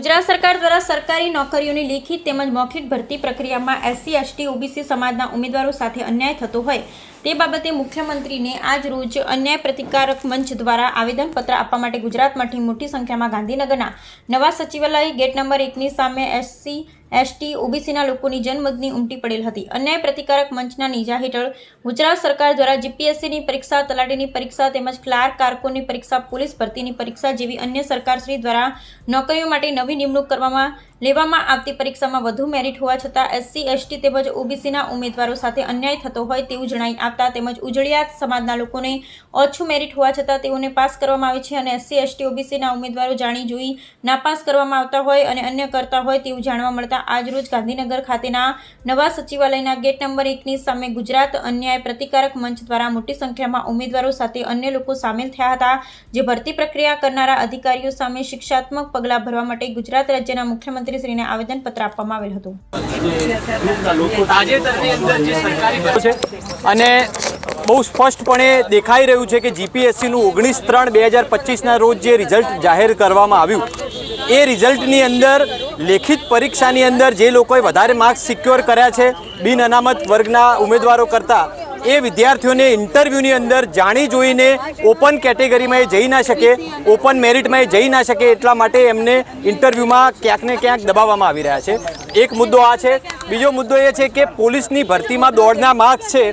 ગુજરાત સરકાર દ્વારા સરકારી નોકરીઓની લેખિત તેમજ મૌખિક ભરતી પ્રક્રિયામાં એસસી, એસટી, ઓબીસી સમાજના ઉમેદવારો સાથે અન્યાય થતો હોય તે બાબતે મુખ્યમંત્રીને આજ રોજ અન્યાય પ્રતિકારક મંચ દ્વારા આવેદનપત્ર આપવા માટે ગુજરાતમાંથી મોટી સંખ્યામાં ગાંધીનગરના નવા સચિવાલય ગેટ નંબર એકની સામે એસસી એસટી, ઓબીસીના લોકોની જનમતની ઉમટી પડેલ હતી. અન્યાય પ્રતિકારક મંચના નીજા હેઠળ ગુજરાત સરકાર દ્વારા જીપીએસસીની પરીક્ષા, તલાટીની પરીક્ષા તેમજ ક્લાર્ક કારકોની પરીક્ષા, પોલીસ ભરતીની પરીક્ષા જેવી અન્ય સરકારશ્રી દ્વારા નોકરીઓ માટે નવી નિમણૂક કરવામાં લેવામાં આવતી પરીક્ષામાં વધુ મેરિટ હોવા છતાં એસસી એસટી તેમજ ઓબીસીના ઉમેદવારો સાથે અન્યાય થતો હોય તેવું જણાઈ આપતા તેમજ ઉજળિયાત સમાજના લોકોને ઓછું મેરિટ હોવા છતાં તેઓને પાસ કરવામાં આવે છે અને એસસી એસટી ઓબીસીના ઉમેદવારો જાણી જોઈ નાપાસ કરવામાં આવતા હોય અને અન્ય કરતા હોય તેવું જાણવા મળતા આજરોજ ગાંધીનગર ખાતેના નવા સચિવાલયના ગેટ નંબર એકની સામે ગુજરાત અન્યાય પ્રતિકારક મંચ દ્વારા મોટી સંખ્યામાં ઉમેદવારો સાથે અન્ય લોકો સામેલ થયા હતા, જે ભરતી પ્રક્રિયા કરનારા અધિકારીઓ સામે શિક્ષાત્મક પગલાં ભરવા માટે ગુજરાત રાજ્યના મુખ્યમંત્રીશ્રીને આવેદનપત્ર આપવામાં આવેલ હતું. અને બહુ સ્પષ્ટપણે દેખાઈ રહ્યું છે કે જીપીએસસીનું ઓગણીસ ત્રણ બે હજાર પચીસના રોજ જે રિઝલ્ટ જાહેર કરવામાં આવ્યું, એ રિઝલ્ટની અંદર, લેખિત પરીક્ષાની અંદર જે લોકોએ વધારે માર્ક્સ સિક્યોર કર્યા છે, બિન અનામત વર્ગના ઉમેદવારો કરતાં એ વિદ્યાર્થીઓને ઇન્ટરવ્યૂની અંદર જાણી જોઈને ઓપન કેટેગરીમાં એ જઈ ના શકે, ઓપન મેરિટમાં એ જઈ ના શકે એટલા માટે એમને ઇન્ટરવ્યૂમાં ક્યાંક ને ક્યાંક દબાવવામાં આવી રહ્યા છે. એક મુદ્દો આ છે. બીજો મુદ્દો એ છે કે પોલીસની ભરતીમાં દોડના માર્ક્સ છે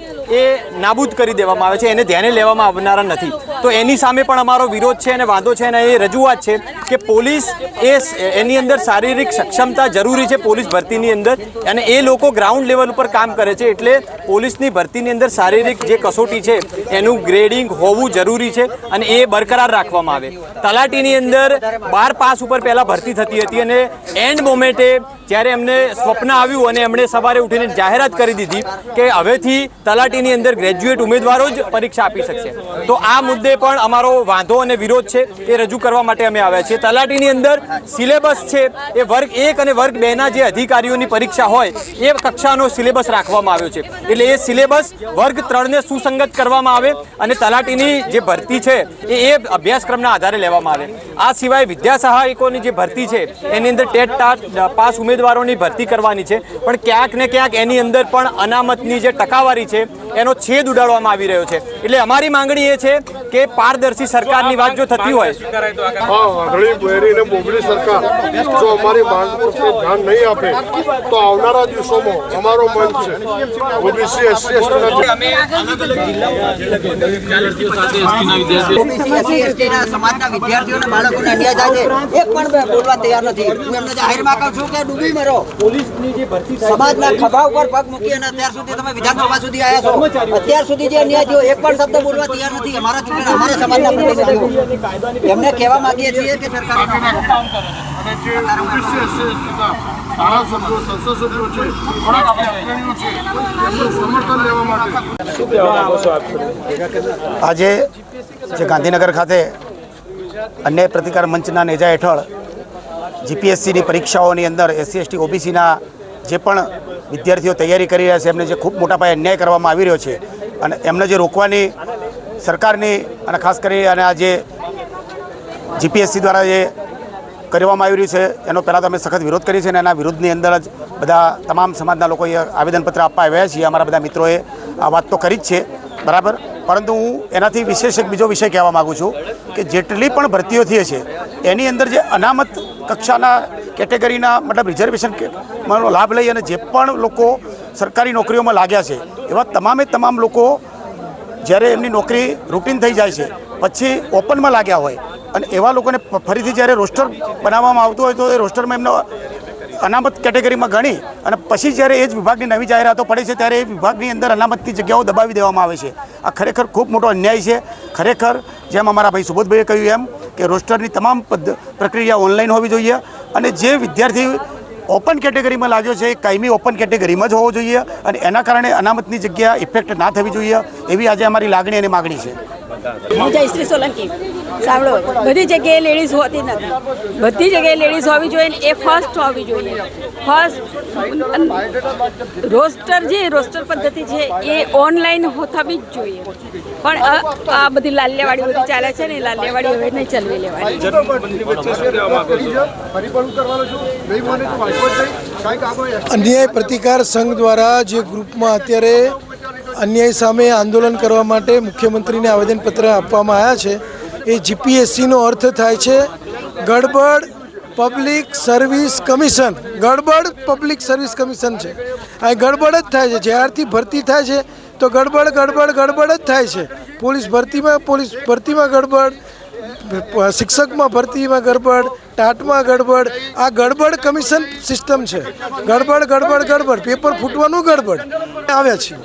એ નાબૂદ કરી દેવામાં આવે છે, એને ધ્યાને લેવામાં આવનારા નથી. તો એની સામે પણ અમારો વિરોધ છે અને વાંધો છે અને એ રજૂઆત છે. કે પોલીસ એ એની અંદર શારીરિક સક્ષમતા જરૂરી છે પોલીસ ભરતીની અંદર અને એ લોકો ગ્રાઉન્ડ લેવલ ઉપર કામ કરે છે એટલે પોલીસની ભરતીની અંદર શારીરિક જે કસોટી છે એનું ગ્રેડિંગ હોવું જરૂરી છે અને એ બરકરાર રાખવામાં આવે. તલાટીની અંદર બાર પાસ ઉપર પહેલાં ભરતી થતી હતી અને એન્ડ મોમેન્ટે જ્યારે એમને સ્વપ્ન આવ્યું અને એમણે સવારે ઉઠીને જાહેરાત કરી દીધી કે હવેથી તલાટીની અંદર ગ્રેજ્યુએટ ઉમેદવારો જ પરીક્ષા આપી શકશે. તો આ મુદ્દે પણ અમારો વાંધો અને વિરોધ છે એ રજૂ કરવા માટે અમે આવ્યા છીએ. તલાટીની અંદર સિલેબસ છે, એ વર્ગ એક અને વર્ગ બેના જે અધિકારીઓની પરીક્ષા હોય, એ કક્ષાનો સિલેબસ રાખવામાં આવ્યો છે. એટલે એ સિલેબસ વર્ગ ત્રણને સુસંગત કરવામાં આવે અને તલાટીની જે ભરતી છે, એ એ અભ્યાસક્રમના આધારે લેવામાં આવે. આ સિવાય વિદ્યા સહાયકોની જે ભરતી છે, એની અંદર ટેટ ટાટ પાસ ઉમેદવારોની ભરતી કરવાની છે. પણ ક્યાંક ને ક્યાંક એની અંદર પણ અનામતની જે ટકાવારી છે એનો છેદ ઉડાડવામાં આવી રહ્યો છે. એટલે અમારી માંગણી એ છે કે પારદર્શી સરકારની વાત જો થતી હોય હા વાઘળી બહેરી અને બોબડી સરકાર જો અમારી ધ્યાન નહીં આપે તો આવનારા દિવસોમાં અમારો છે. સમાજના વિદ્યાર્થીઓના બાળકોને અન્યાય થાય છે. એક પણ બોલવા તૈયાર નથી. હું એમને જાહેરમાં કહું છું કે ડૂબી મરો. સમાજના ખભા ઉપર પગ મૂકી અને અત્યાર સુધી તમે વિધાનસભા સુધી આવ્યા છો. અત્યાર સુધી જે અન્યાય થયો એક પણ શબ્દ બોલવા તૈયાર નથી. અમારા ચૂંટણી અમારા સમાજના પ્રતિનિધિઓ. એમને કહેવા માંગીએ છીએ કે સરકાર અને જે ઓબીસી એસસી એસટીના ધારાસભ્યો સંસદ સભ્યો છે ઘણા અગ્રણીઓ છે એમનું સમર્થન લેવા માટે. આજે જે ગાંધીનગર ખાતે અન્ય પ્રતિકાર મંચના નેજા હેઠળ જીપીએસસીની પરીક્ષાઓની અંદર એસસી એસટી ઓબીસીના જે પણ વિદ્યાર્થીઓ તૈયારી કરી રહ્યા છે, એમને જે ખૂબ મોટા પાયે અન્યાય કરવામાં આવી રહ્યો છે અને એમને જે રોકવાની સરકારની અને ખાસ કરી અને આ જે જીપીએસસી દ્વારા જે કરવામાં આવી રહ્યું છે, એનો પહેલાં તો અમે સખત વિરોધ કરીએ છીએ અને એના વિરોધની અંદર જ બધા તમામ સમાજના લોકોએ આવેદનપત્ર આપવા આવ્યા છીએ. અમારા બધા મિત્રોએ આ વાત તો કરી જ છે, બરાબર? પરંતુ હું એનાથી વિશેષ એક બીજો વિષય કહેવા માગું છું કે જેટલી પણ ભરતીઓ થઈ છે, એની અંદર જે અનામત કક્ષાના કેટેગરીના, મતલબ રિઝર્વેશન લાભ લઈ અને જે પણ લોકો સરકારી નોકરીઓમાં લાગ્યા છે, એવા તમામે તમામ લોકો જ્યારે એમની નોકરી રૂટીન થઈ જાય છે, પછી ઓપનમાં લાગ્યા હોય અને એવા લોકોને ફરીથી જ્યારે રોસ્ટર બનાવવામાં આવતું હોય તો એ રોસ્ટરમાં એમનો અનામત કેટેગરીમાં ગણી અને પછી જ્યારે એ જ વિભાગની નવી જાહેરાતો પડે છે ત્યારે એ વિભાગની અંદર અનામતની જગ્યાઓ દબાવી દેવામાં આવે છે. આ ખરેખર ખૂબ મોટો અન્યાય છે. ખરેખર જેમ અમારા ભાઈ સુબોધભાઈએ કહ્યું એમ કે રોસ્ટરની તમામ પદ પ્રક્રિયા ઓનલાઈન હોવી જોઈએ. અને જે વિદ્યાર્થી ઓપન કેટેગરીમાં લાગ્યો છે, એ કાયમી ઓપન કેટેગરીમાં જ હોવો જોઈએ અને એના કારણે અનામતની જગ્યા ઇફેક્ટ ના થવી જોઈએ એવી આજે અમારી લાગણી અને માગણી છે. હું જયશ્રી સોલંકી. સાંભળો બધી જગ્યાએ લેડીઝ હોતી નથી. બધી જગ્યાએ લેડીઝ હોવી જોઈએ ને એ ફર્સ્ટ હોવી જોઈએ. ફર્સ્ટ રોસ્ટર જે રોસ્ટર પદ્ધતિ છે એ ઓનલાઈન થવી જ જોઈએ. પણ આ- બધી લાલ્યાવાડી બધી ચાલે છે ને લાલ્યાવાડી હવે નહીં ચલવી લેવાની. અન્યાય પ્રતિકાર સંઘ દ્વારા જે ગ્રુપમાં અત્યારે અન્યાય સામે આંદોલન કરવા માટે મુખ્યમંત્રીને આવેદનપત્ર આપવામાં આવ્યા છે. એ જીપીએસસીનો અર્થ થાય છે, ગડબડ પબ્લિક સર્વિસ કમિશન. ગડબડ પબ્લિક સર્વિસ કમિશન છે. આ ગડબડ જ થાય છે. જ્યારથી ભરતી થાય છે, તો ગડબડ ગડબડ ગડબડ જ થાય છે. પોલીસ ભરતીમાં પોલીસ ભરતીમાં ગડબડ શિક્ષકમાં ભરતીમાં ગડબડ, ટાટમાં ગડબડ, આ ગડબડ કમિશન સિસ્ટમ છે. ગડબડ ગડબડ ગડબડ. પેપર ફૂટવાનું ગડબડ. આવ્યા છીએ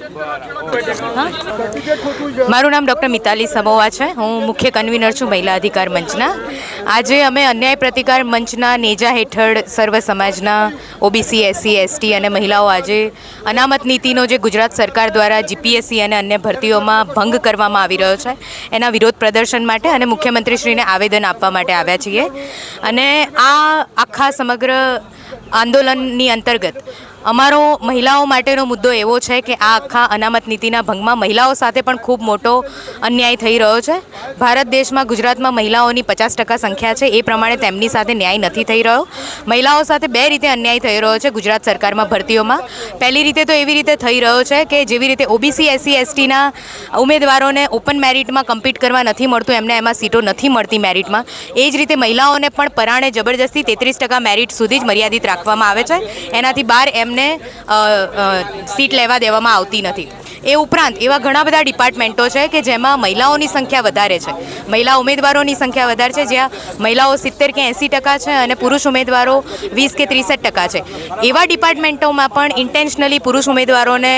મારું નામ ડૉક્ટર મિતાલી સમોવા છે. હું મુખ્ય કન્વીનર છું મહિલા અધિકાર મંચના. આજે અમે અન્યાય પ્રતિકાર મંચના નેજા હેઠળ સર્વ સમાજના ઓબીસી, એસસી, એસટી અને મહિલાઓ આજે અનામત નીતિનો જે ગુજરાત સરકાર દ્વારા જીપીએસસી અને અન્ય ભરતીઓમાં ભંગ કરવામાં આવી રહ્યો છે, એના વિરોધ પ્રદર્શન માટે અને મુખ્યમંત્રીશ્રીને આવેદન આપવા માટે આવ્યા છીએ. અને આ આખા સમગ્ર આંદોલનની અંતર્ગત અમારો મહિલાઓ માટેનો મુદ્દો એવો છે કે આ આખા અનામત નીતિના ભંગમાં મહિલાઓ સાથે પણ ખૂબ મોટો અન્યાય થઈ રહ્યો છે. ભારત દેશમાં ગુજરાતમાં મહિલાઓની પચાસ ટકા સંખ્યા છે, એ પ્રમાણે તેમની સાથે ન્યાય નથી થઈ રહ્યો. મહિલાઓ સાથે બે રીતે અન્યાય થઈ રહ્યો છે ગુજરાત સરકારમાં ભરતીઓમાં. પહેલી રીતે તો એવી રીતે થઈ રહ્યો છે કે જેવી રીતે ઓબીસી એસસી એસટીના ઉમેદવારોને ઓપન મેરિટમાં કમ્પીટ કરવા નથી મળતું, એમને એમાં સીટો નથી મળતી મેરિટમાં એ જ રીતે મહિલાઓને પણ પરાણે જબરજસ્તી તેત્રીસ ટકા મેરિટ સુધી જ મર્યાદિત રાખવામાં આવે છે. એનાથી બહાર એમને અ, અ, સીટ લેવા દેવામાં આવતી નથી. એ ઉપરાંત એવા ઘણા બધા ડિપાર્ટમેન્ટો છે કે જેમાં મહિલાઓની સંખ્યા વધારે છે. મહિલા ઉમેદવારોની સંખ્યા વધારે છે, જ્યાં મહિલાઓ સિત્તેર કે એંસી ટકા છે અને પુરુષ ઉમેદવારો વીસ કે ત્રીસઠ ટકા છે. એવા ડિપાર્ટમેન્ટોમાં પણ ઇન્ટેન્શનલી પુરુષ ઉમેદવારોને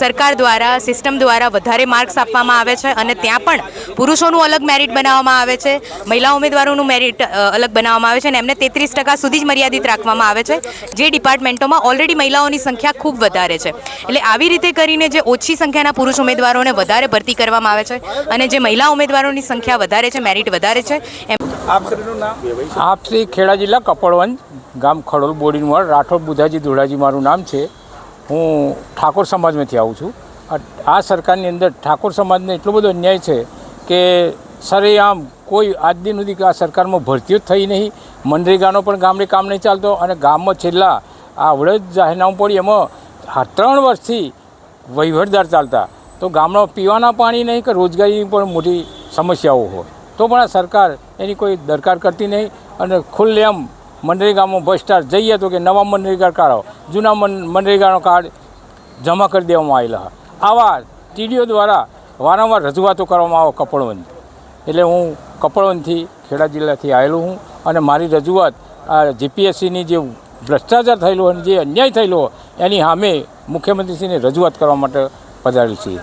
સરકાર દ્વારા સિસ્ટમ દ્વારા વધારે માર્ક્સ આપવામાં આવે છે અને ત્યાં પણ પુરુષોનું અલગ મેરિટ બનાવવામાં આવે છે, મહિલા ઉમેદવારોનું મેરિટ અલગ બનાવવામાં આવે છે અને એમને તેત્રીસ ટકા સુધી જ મર્યાદિત રાખવામાં આવે છે. જે ડિપાર્ટમેન્ટોમાં ઓલરેડી મહિલાઓની સંખ્યા ખૂબ વધારે છે. એટલે આવી રીતે કરીને જે ઓછી સંખ્યાના પુરુષ ઉમેદવારોને વધારે ભરતી કરવામાં આવે છે અને જે મહિલા ઉમેદવારોની સંખ્યા વધારે છે મેરિટ વધારે છે એમ આપ શ્રી ખેડા જિલ્લા કપડવંજ ગામ ખડોલ બોડીનવડ રાઠોડ બુધાજી ધોળાજી મારું નામ છે. હું ઠાકોર સમાજમાંથી આવું છું. આ- સરકારની અંદર ઠાકોર સમાજને એટલો બધો અન્યાય છે કે સરેઆમ કોઈ આજ દિન સુધી આ સરકારમાં ભરતીઓ જ થઈ નહીં. મનરેગાનો પણ ગામડે કામ નહીં ચાલતો અને ગામમાં છેલ્લા આ આવડે જ જાહેરનામું પડી એમાં આ ત્રણ વર્ષથી વહીવટદાર ચાલતા. તો ગામડામાં પીવાના પાણી નહીં કે રોજગારીની પણ મોટી સમસ્યાઓ હોય. તો પણ આ સરકાર એની કોઈ દરકાર કરતી નહીં અને ખુલ્લેમ મનરેગામાં સ્ટાર જઈએ તો કે નવા મનરેગા કાઢો જૂના મન મનરેગાનો કાર્ડ જમા કરી દેવામાં આવેલા. આવા ટીડીઓ દ્વારા વારંવાર રજૂઆતો કરવામાં આવે કપડવંત. એટલે હું કપડવંતથી ખેડા જિલ્લાથી આવેલો હું અને મારી રજૂઆત આ જીપીએસસીની જે ભ્રષ્ટાચાર થયેલો અને જે અન્યાય થયેલો એની સામે મુખ્યમંત્રીશ્રીને રજૂઆત કરવા માટે પધારેલ છીએ.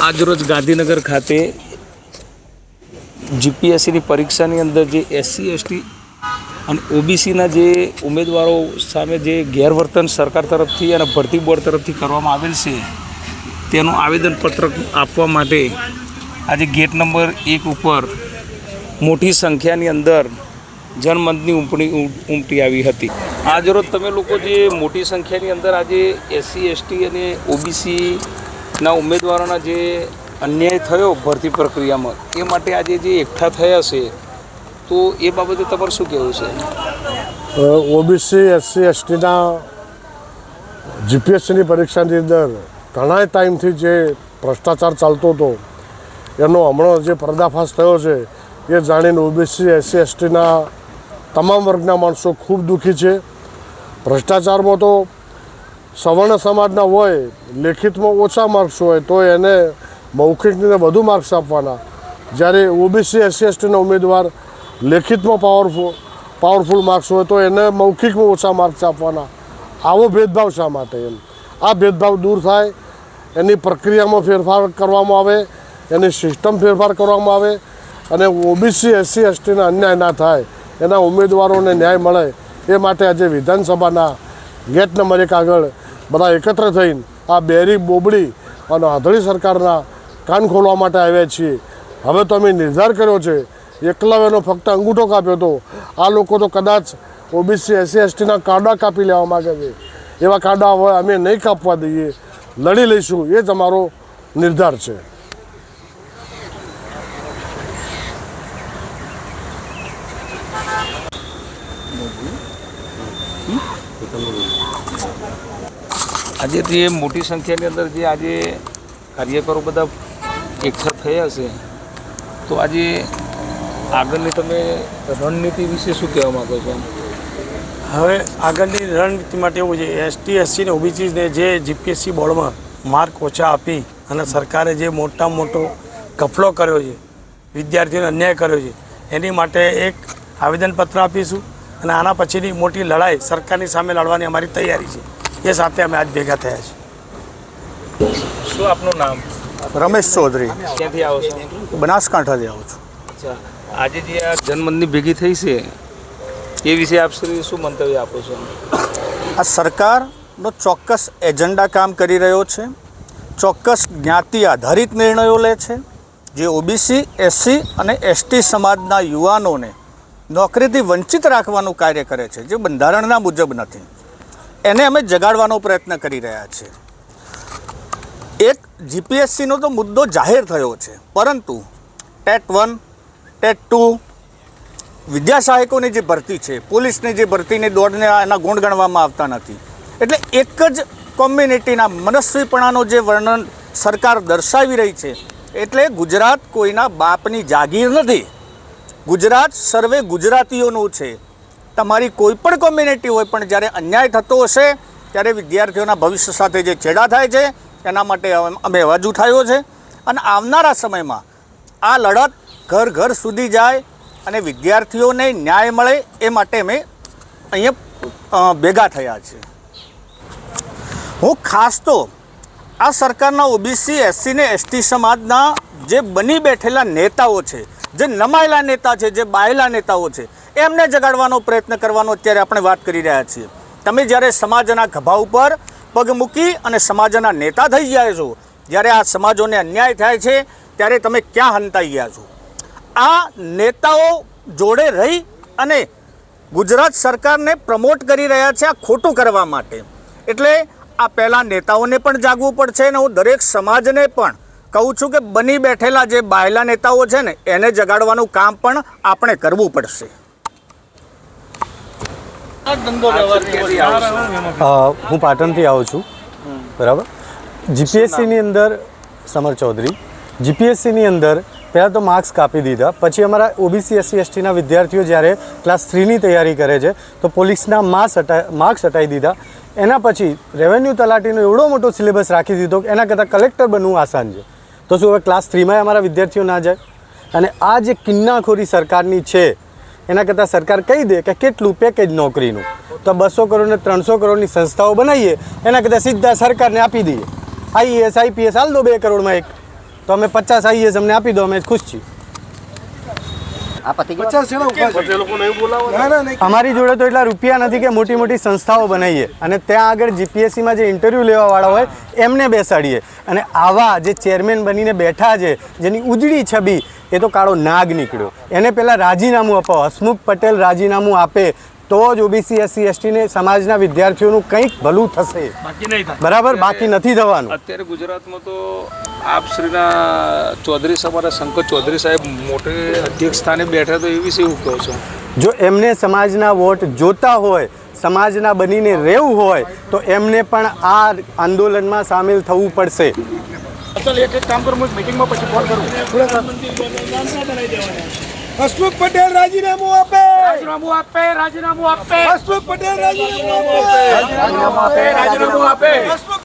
આજરોજ ગાંધીનગર ખાતે જીપીએસસીની પરીક્ષાની અંદર જે એસસી એસટી અને ઓબીસીના જે ઉમેદવારો સામે જે ગેરવર્તન સરકાર તરફથી અને ભરતી બોર્ડ તરફથી કરવામાં આવેલ છે તેનું આવેદનપત્ર આપવા માટે આજે ગેટ નંબર એક ઉપર મોટી સંખ્યાની અંદર જનમતની ઉમટી ઉમટી આવી હતી. આજરોજ તમે લોકો જે મોટી સંખ્યાની અંદર આજે એસસી એસટી અને ઓબીસીના ઉમેદવારોના જે અન્યાય થયો ભરતી પ્રક્રિયામાં એ માટે આજે જે એકઠા થયા છે તો એ બાબતે તમારું શું કહેવું છે? ઓબીસી એસસી એસટીના જીપીએસસીની પરીક્ષાની અંદર ઘણા ટાઈમથી જે ભ્રષ્ટાચાર ચાલતો હતો એનો હમણાં જે પર્દાફાશ થયો છે એ જાણીને ઓબીસી એસસી એસટીના તમામ વર્ગના માણસો ખૂબ દુઃખી છે. ભ્રષ્ટાચારમાં તો સવર્ણ સમાજના હોય, લેખિતમાં ઓછા માર્ક્સ હોય, તો એને મૌખિકને વધુ માર્ક્સ આપવાના. જ્યારે ઓબીસી એસસી એસટીના ઉમેદવાર લેખિતમાં પાવરફુલ પાવરફુલ માર્ક્સ હોય, તો એને મૌખિકમાં ઓછા માર્ક્સ આપવાના. આવો ભેદભાવ શા માટે એમ? આ ભેદભાવ દૂર થાય, એની પ્રક્રિયામાં ફેરફાર કરવામાં આવે, એની સિસ્ટમ ફેરફાર કરવામાં આવે, અને ઓબીસી, એસસી, એસટીના અન્યાય ના થાય. એના ઉમેદવારોને ન્યાય મળે એ માટે આજે વિધાનસભાના ગેટ નંબર એક આગળ બધા એકત્ર થઈને આ બેરી, બોબડી અને આંધળી સરકારના કાન ખોલવા માટે આવ્યા છીએ. હવે તો અમે નિર્ધાર કર્યો છે એકલવ્યનો ફક્ત અંગૂઠો કાપ્યો હતો. આ લોકો તો કદાચ ઓબીસી, એસસી, એસટીના કાડા કાપી લેવા માગે છે. એવા કાડા હવે અમે નહીં કાપવા દઈએ. લડી લઈશું. એ જ અમારો નિર્ધાર છે. આજે જે મોટી સંખ્યાની અંદર જે આજે કાર્યકરો બધા એકઠા થયા છે તો આજે આગળની તમે રણનીતિ વિશે શું કહેવા માગો છો? હવે આગળની રણનીતિ માટે એવું છે, એસટી, એસસી ને ઓબીસીને જે જીપીએસસી બોર્ડમાં માર્ક ઓછા આપી અને સરકારે જે મોટા મોટો કફલો કર્યો છે, વિદ્યાર્થીઓને અન્યાય કર્યો છે, એની માટે એક આવેદનપત્ર આપીશું અને આના પછીની મોટી લડાઈ સરકારની સામે લડવાની અમારી તૈયારી છે. એ સાથે અમે આજ ભેગા થયા છીએ. શું આપનું નામ? રમેશ ચૌધરી. ક્યાંથી આવો છો? બનાસકાંઠાથી આવું છું. આજે જે આ જનમતની ભેગી થઈ છે એ વિશે આપ શ્રી શું મંતવ્ય આપો છો? આ સરકારનો ચોક્કસ એજન્ડા કામ કરી રહ્યો છે ચોક્કસ જ્ઞાતિ આધારિત નિર્ણયો લે છે જે ઓબીસી એસસી અને એસટી સમાજના યુવાનોને નોકરીથી વંચિત રાખવાનું કાર્ય કરે છે જે બંધારણના મુજબ નથી. એને અમે જગાડવાનો પ્રયત્ન કરી રહ્યા છીએ. એક જીપીએસસીનો તો મુદ્દો જાહેર થયો છે, પરંતુ ટેટ વન, ટેટ ટુ વિદ્યાસહાયકોની જે ભરતી છે, પોલીસની જે ભરતીની દોડને એના ગુણ ગણવામાં આવતા નથી. એટલે એક જ કોમ્યુનિટીના મનસ્વીપણાનો જે વર્ણન સરકાર દર્શાવી રહી છે, એટલે ગુજરાત કોઈના બાપની જાગીર નથી. ગુજરાત સર્વે ગુજરાતીઓનું છે. તમારી કોઈ પણ કોમ્યુનિટી હોય પણ જ્યારે અન્યાય થતો હશે, ત્યારે વિદ્યાર્થીઓના ભવિષ્ય સાથે જે છેડા થાય છે, એના માટે અમે અવાજ ઉઠાવ્યો છે. અને આવનારા સમયમાં આ લડત ઘર ઘર સુધી જાય અને વિદ્યાર્થીઓને ન્યાય મળે એ માટે અમે અહીંયા ભેગા થયા છે હું ખાસ તો આ સરકારના ઓબીસી એસસી ને એસટી સમાજના જે બની બેઠેલા નેતાઓ છે, જે નમાયેલા નેતા છે, જે બાયેલા નેતાઓ છે એમને જગાડવાનો પ્રયત્ન કરવાનો અત્યારે આપણે વાત કરી રહ્યા છીએ. તમે જ્યારે સમાજના ખભા ઉપર પગ મૂકી અને સમાજના નેતા થઈ ગયા છો, જ્યારે આ સમાજોને અન્યાય થાય છે, ત્યારે તમે ક્યાં હંતાઈ ગયા છો? આ નેતાઓ જોડે રહી અને ગુજરાત સરકારને પ્રમોટ કરી રહ્યા છે આ ખોટું કરવા માટે. એટલે આ પહેલાં નેતાઓને પણ જાગવું પડશે અને હું દરેક સમાજને પણ કહું છું કે બની બેઠેલા જે બાયલા નેતાઓ છે ને, એને જગાડવાનું કામ પણ આપણે કરવું પડશે. હું પાટણથી આવું છું. બરાબર? જીપીએસસીની અંદર સમર ચૌધરી જીપીએસસીની અંદર પહેલાં તો માર્ક્સ કાપી દીધા પછી અમારા ઓબીસી એસસી એસટીના વિદ્યાર્થીઓ જ્યારે ક્લાસ થ્રીની તૈયારી કરે છે તો પોલીસના માર્ક્સ હટા માર્ક્સ હટાવી દીધા. એના પછી રેવન્યુ તલાટીનો એવડો મોટો સિલેબસ રાખી દીધો કે એના કરતાં કલેક્ટર બનવું આસાન છે. તો શું હવે ક્લાસ થ્રીમાં અમારા વિદ્યાર્થીઓ ના જાય? અને આ જે કિન્નાખોરી સરકારની છે એના કરતાં સરકાર કહી દે કે કેટલું પેકેજ નોકરીનું. તો બસો કરોડ ને ત્રણસો કરોડની સંસ્થાઓ બનાવીએ, એના કરતાં સીધા સરકારને આપી દઈએ. આઈએએસ આઈપીએસ હાલ દો બે કરોડમાં એક. તો અમે પચાસ આઈએએસ અમને આપી દો, અમે ખુશ છીએ આ પતિ ગયો પચાસ જણા ઊભા છે. ના ના નહીં અમારી જોડે તો એટલા રૂપિયા નથી કે મોટી મોટી સંસ્થાઓ બનાવીએ. અને ત્યાં આગળ જીપીએસસીમાં જે ઇન્ટરવ્યૂ લેવાવાળા હોય એમને બેસાડીએ. અને આવા જે ચેરમેન બનીને બેઠા છે જેની ઉજળી છબી એ તો કાળો નાગ નીકળ્યો. એને પહેલાં રાજીનામું અપાવો હસમુખ પટેલ રાજીનામું આપે. તો જ ઓબીસી એસસી એસટીને સમાજના વિદ્યાર્થીઓનું કંઈક ભલું થશે. બાકી નહીં થાય. બરાબર? બાકી નથી થવાનું. અત્યારે ગુજરાતમાં તો આપ શ્રીના ચૌધરી સમાજના શંકર ચૌધરી સાહેબ મોટે અધ્યક્ષ સ્થાને બેઠા તો એ વિશે હું કહું છું. જો એમને સમાજના વોટ જોતા હોય સમાજના બનીને રહેવું હોય તો એમને પણ આ આંદોલનમાં સામેલ થવું પડશે. એક એક કામ કરું હું મિટિંગમાં પછી ફોન કરું. હસમુખ પટેલ રાજીનામું આપે. રાજીનામું આપે રાજીનામું આપે. હસમુખ પટેલ રાજીનામું આપે. રાજીનામું આપે રાજીનામું આપે.